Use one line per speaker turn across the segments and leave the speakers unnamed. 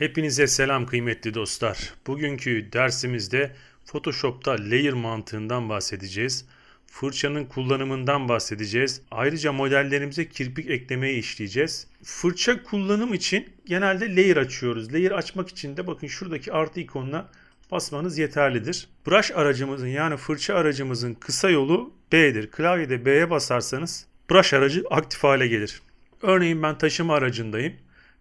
Hepinize selam kıymetli dostlar. Bugünkü dersimizde Photoshop'ta layer mantığından bahsedeceğiz. Fırçanın kullanımından bahsedeceğiz. Ayrıca modellerimize kirpik eklemeyi işleyeceğiz. Fırça kullanım için genelde layer açıyoruz. Layer açmak için de bakın şuradaki artı ikonuna basmanız yeterlidir. Brush aracımızın yani fırça aracımızın kısa yolu B'dir. Klavyede B'ye basarsanız brush aracı aktif hale gelir. Örneğin ben taşıma aracındayım.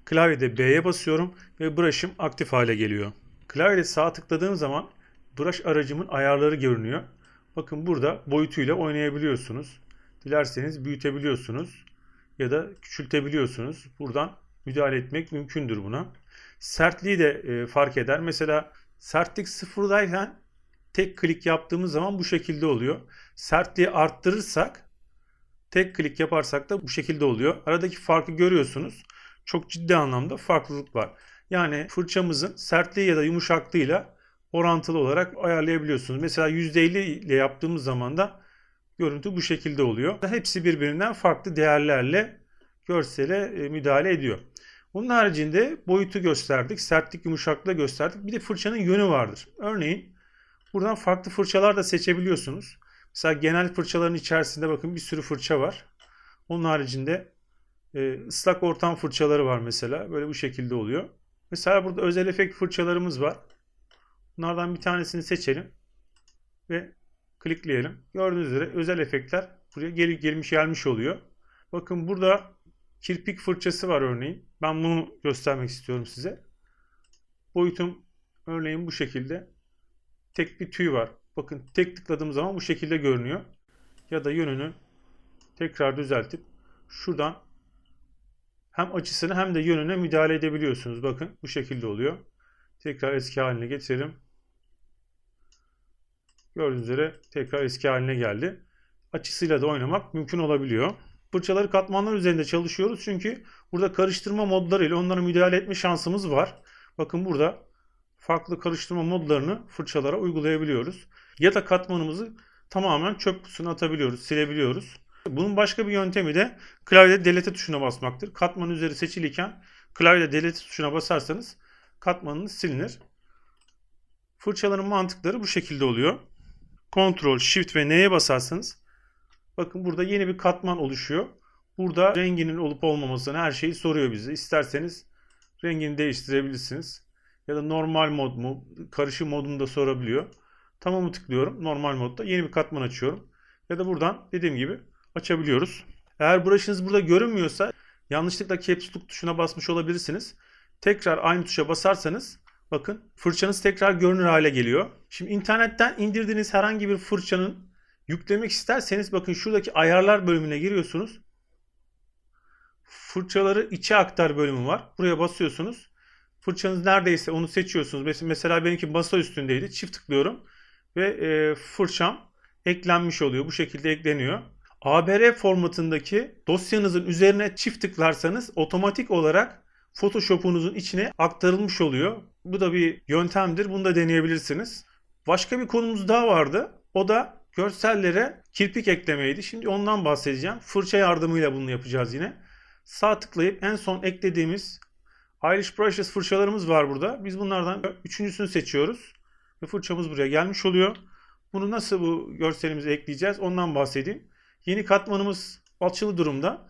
Klavyede B'ye basıyorum ve brush'ım aktif hale geliyor. Klavyede sağ tıkladığım zaman brush aracımın ayarları görünüyor. Bakın burada boyutuyla oynayabiliyorsunuz. Dilerseniz büyütebiliyorsunuz ya da küçültebiliyorsunuz. Buradan müdahale etmek mümkündür buna. Sertliği de e, fark eder. Mesela sertlik sıfırdayken tek klik yaptığımız zaman bu şekilde oluyor. Sertliği arttırırsak tek klik yaparsak da bu şekilde oluyor. Aradaki farkı görüyorsunuz. Çok ciddi anlamda farklılık var. Yani fırçamızın sertliği ya da yumuşaklığıyla orantılı olarak ayarlayabiliyorsunuz. Mesela %50 ile yaptığımız zaman da görüntü bu şekilde oluyor. Hepsi birbirinden farklı değerlerle görsele e, müdahale ediyor. Bunun haricinde boyutu gösterdik, sertlik, yumuşaklığı gösterdik. Bir de fırçanın yönü vardır. Örneğin buradan farklı fırçalar da seçebiliyorsunuz. Mesela genel fırçaların içerisinde bakın bir sürü fırça var. Onun haricinde e, ıslak ortam fırçaları var mesela. Böyle bu şekilde oluyor. Mesela burada özel efekt fırçalarımız var. Bunlardan bir tanesini seçelim. Ve klikleyelim. Gördüğünüz üzere özel efektler buraya gel gelmiş gelmiş oluyor. Bakın burada kirpik fırçası var örneğin. Ben bunu göstermek istiyorum size. Boyutum örneğin bu şekilde. Tek bir tüy var. Bakın tek tıkladığım zaman bu şekilde görünüyor. Ya da yönünü tekrar düzeltip şuradan hem açısını hem de yönüne müdahale edebiliyorsunuz. Bakın bu şekilde oluyor. Tekrar eski haline getirelim. Gördüğünüz üzere tekrar eski haline geldi. Açısıyla da oynamak mümkün olabiliyor. Fırçaları katmanlar üzerinde çalışıyoruz çünkü burada karıştırma modlarıyla onlara müdahale etme şansımız var. Bakın burada farklı karıştırma modlarını fırçalara uygulayabiliyoruz. Ya da katmanımızı tamamen çöp kutusuna atabiliyoruz, silebiliyoruz. Bunun başka bir yöntemi de klavyede delete tuşuna basmaktır. Katman üzeri seçiliyken klavyede delete tuşuna basarsanız katmanınız silinir. Fırçaların mantıkları bu şekilde oluyor. Ctrl, Shift ve N'ye basarsanız bakın burada yeni bir katman oluşuyor. Burada renginin olup olmamasını her şeyi soruyor bize. İsterseniz rengini değiştirebilirsiniz. Ya da normal mod mu, karışım modunu da sorabiliyor. Tamamı tıklıyorum. Normal modda yeni bir katman açıyorum. Ya da buradan dediğim gibi açabiliyoruz. Eğer brush'ınız burada görünmüyorsa yanlışlıkla caps lock tuşuna basmış olabilirsiniz. Tekrar aynı tuşa basarsanız bakın fırçanız tekrar görünür hale geliyor. Şimdi internetten indirdiğiniz herhangi bir fırçanın yüklemek isterseniz bakın şuradaki ayarlar bölümüne giriyorsunuz. Fırçaları içe aktar bölümü var. Buraya basıyorsunuz. Fırçanız neredeyse onu seçiyorsunuz. Mesela benimki masa üstündeydi. Çift tıklıyorum ve fırçam eklenmiş oluyor. Bu şekilde ekleniyor. ABR formatındaki dosyanızın üzerine çift tıklarsanız otomatik olarak Photoshop'unuzun içine aktarılmış oluyor. Bu da bir yöntemdir. Bunu da deneyebilirsiniz. Başka bir konumuz daha vardı. O da görsellere kirpik eklemeydi. Şimdi ondan bahsedeceğim. Fırça yardımıyla bunu yapacağız yine. Sağ tıklayıp en son eklediğimiz Irish Brushes fırçalarımız var burada. Biz bunlardan üçüncüsünü seçiyoruz. Ve fırçamız buraya gelmiş oluyor. Bunu nasıl bu görselimize ekleyeceğiz ondan bahsedeyim. Yeni katmanımız açılı durumda.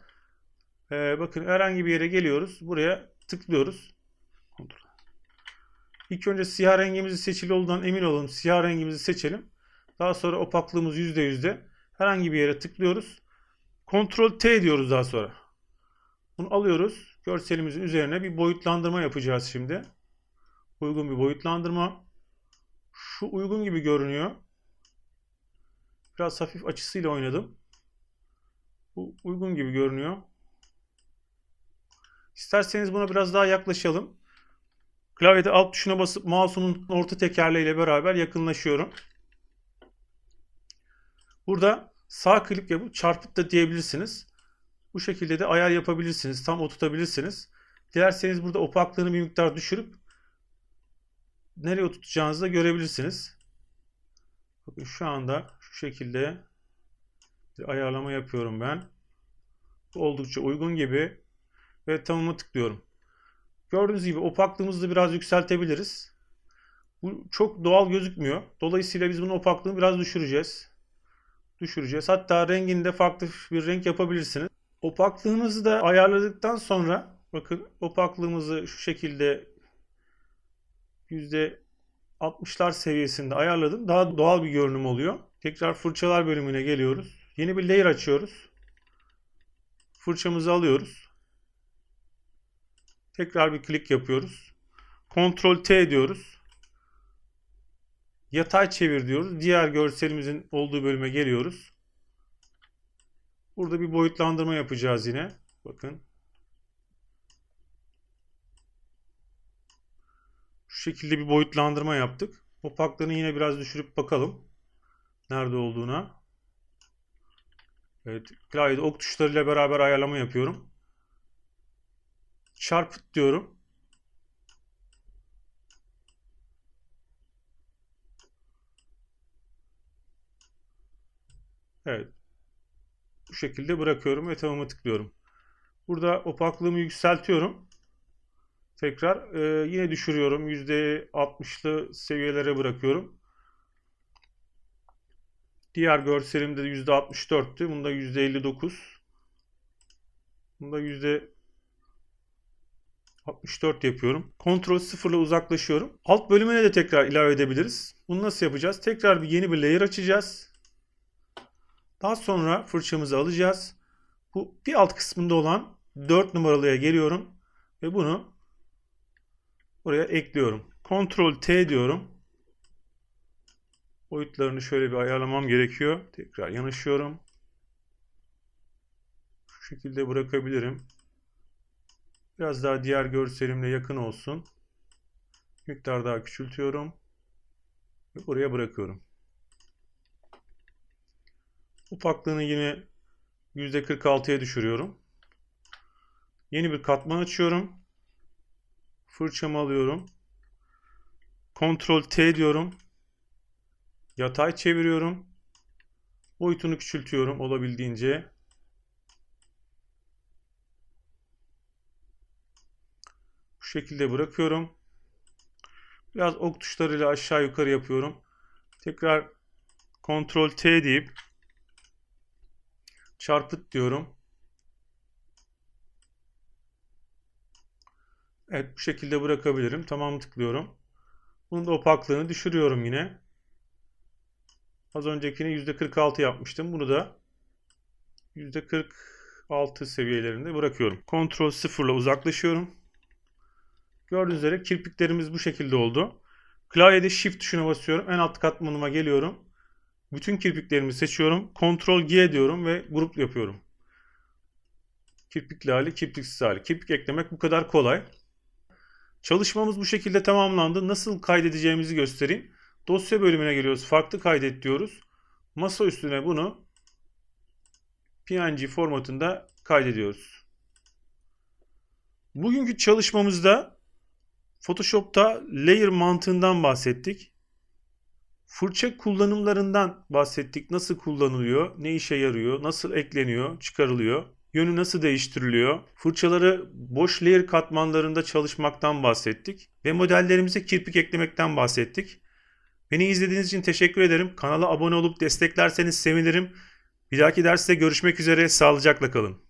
Ee, bakın herhangi bir yere geliyoruz. Buraya tıklıyoruz. İlk önce siyah rengimizi seçili olduğundan emin olalım. Siyah rengimizi seçelim. Daha sonra opaklığımız %100'de. Herhangi bir yere tıklıyoruz. Ctrl T diyoruz daha sonra. Bunu alıyoruz. Görselimizin üzerine bir boyutlandırma yapacağız şimdi. Uygun bir boyutlandırma. Şu uygun gibi görünüyor. Biraz hafif açısıyla oynadım. Bu uygun gibi görünüyor. İsterseniz buna biraz daha yaklaşalım. Klavyede alt tuşuna basıp mouse'umun orta tekerleğiyle beraber yakınlaşıyorum. Burada sağ klik yapıp çarpıt da diyebilirsiniz. Bu şekilde de ayar yapabilirsiniz. Tam oturtabilirsiniz. Dilerseniz burada opaklığını bir miktar düşürüp nereye oturtacağınızı da görebilirsiniz. Bakın şu anda şu şekilde ayarlama yapıyorum ben. Oldukça uygun gibi ve tamamı tıklıyorum. Gördüğünüz gibi opaklığımızı biraz yükseltebiliriz. Bu çok doğal gözükmüyor. Dolayısıyla biz bunun opaklığını biraz düşüreceğiz. Düşüreceğiz. Hatta renginde farklı bir renk yapabilirsiniz. Opaklığımızı da ayarladıktan sonra bakın opaklığımızı şu şekilde %60'lar seviyesinde ayarladım. Daha doğal bir görünüm oluyor. Tekrar fırçalar bölümüne geliyoruz. Yeni bir layer açıyoruz. Fırçamızı alıyoruz. Tekrar bir klik yapıyoruz. Ctrl T diyoruz. Yatay çevir diyoruz. Diğer görselimizin olduğu bölüme geliyoruz. Burada bir boyutlandırma yapacağız yine. Bakın. Şu şekilde bir boyutlandırma yaptık. Opaklığını yine biraz düşürüp bakalım. Nerede olduğuna. Evet. Klavyede ok tuşlarıyla beraber ayarlama yapıyorum. Çarpıt diyorum. Evet. Bu şekilde bırakıyorum ve tamamı tıklıyorum. Burada opaklığımı yükseltiyorum. Tekrar e, yine düşürüyorum. %60'lı seviyelere bırakıyorum. Diğer görselimde %64'tü. Bunda %59. Bunda %64 yapıyorum. Kontrol sıfırla uzaklaşıyorum. Alt bölümüne de tekrar ilave edebiliriz. Bunu nasıl yapacağız? Tekrar bir yeni bir layer açacağız. Daha sonra fırçamızı alacağız. Bu bir alt kısmında olan 4 numaralıya geliyorum ve bunu buraya ekliyorum. Ctrl T diyorum. Boyutlarını şöyle bir ayarlamam gerekiyor. Tekrar yanaşıyorum. Şu şekilde bırakabilirim. Biraz daha diğer görselimle yakın olsun. Miktar daha küçültüyorum. Ve buraya bırakıyorum. Ufaklığını yine %46'ya düşürüyorum. Yeni bir katman açıyorum. Fırçamı alıyorum. Ctrl T diyorum. Yatay çeviriyorum. Boyutunu küçültüyorum olabildiğince. Bu şekilde bırakıyorum. Biraz ok tuşlarıyla aşağı yukarı yapıyorum. Tekrar Ctrl T deyip çarpıt diyorum. Evet bu şekilde bırakabilirim. Tamam tıklıyorum. Bunun da opaklığını düşürüyorum yine. Az öncekini %46 yapmıştım. Bunu da %46 seviyelerinde bırakıyorum. Ctrl 0 ile uzaklaşıyorum. Gördüğünüz üzere kirpiklerimiz bu şekilde oldu. Klavyede Shift tuşuna basıyorum. En alt katmanıma geliyorum. Bütün kirpiklerimi seçiyorum. Ctrl G diyorum ve grup yapıyorum. Kirpikli hali, kirpiksiz hali. Kirpik eklemek bu kadar kolay. Çalışmamız bu şekilde tamamlandı. Nasıl kaydedeceğimizi göstereyim. Dosya bölümüne geliyoruz. Farklı kaydet diyoruz. Masa üstüne bunu PNG formatında kaydediyoruz. Bugünkü çalışmamızda Photoshop'ta layer mantığından bahsettik. Fırça kullanımlarından bahsettik. Nasıl kullanılıyor, ne işe yarıyor, nasıl ekleniyor, çıkarılıyor, yönü nasıl değiştiriliyor. Fırçaları boş layer katmanlarında çalışmaktan bahsettik. Ve modellerimize kirpik eklemekten bahsettik. Beni izlediğiniz için teşekkür ederim. Kanala abone olup desteklerseniz sevinirim. Bir dahaki derste görüşmek üzere. Sağlıcakla kalın.